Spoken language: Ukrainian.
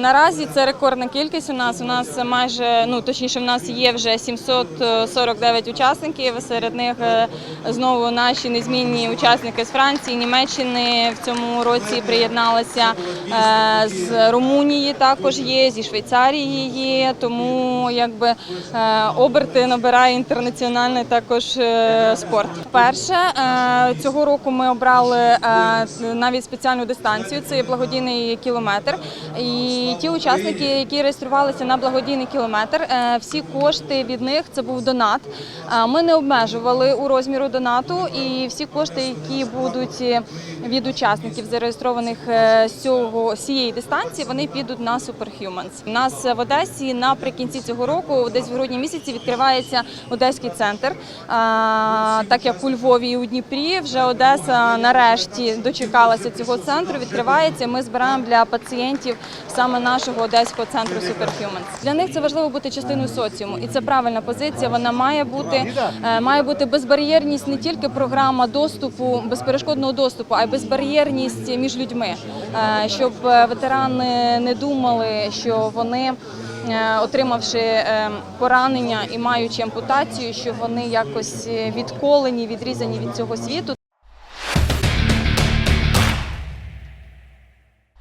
Наразі це рекордна кількість. У нас у нас майже ну точніше, в нас є вже 749 учасників. Серед них е, знову наші незмінні учасники з Франції, Німеччини в цьому році приєдналися е, з Румунії. Також є зі Швейцарії є. Тому якби е, оберти набирає інтернаціональний також спорт. Перше цього року ми обрали навіть спеціальну дистанцію. Це є благодійний кілометр. І ті учасники, які реєструвалися на благодійний кілометр, е, всі кошти від них це був донат. Е, Ми не обмежували у розміру донату, і всі кошти, які будуть е, від учасників зареєстрованих з цього цієї дистанції, вони підуть на Superhumans. У нас в Одесі наприкінці цього року, десь в грудні місяці, відкривається одеський центр. Так як у Львові і у Дніпрі, вже Одеса нарешті дочекалася цього центру. Відкривається. Ми збираємо для пацієнтів саме нашого одеського центру Superhumans. Для них це важливо бути частиною соціуму, і це правильна позиція. Вона має бути е, має бути безбар'єрність не тільки програма доступу, безперешкодного доступу, а й безбар'єрність між людьми, Е, щоб ветерани не думали, що вони. е, Отримавши поранення і маючи ампутацію, що вони якось відколені, відрізані від цього світу.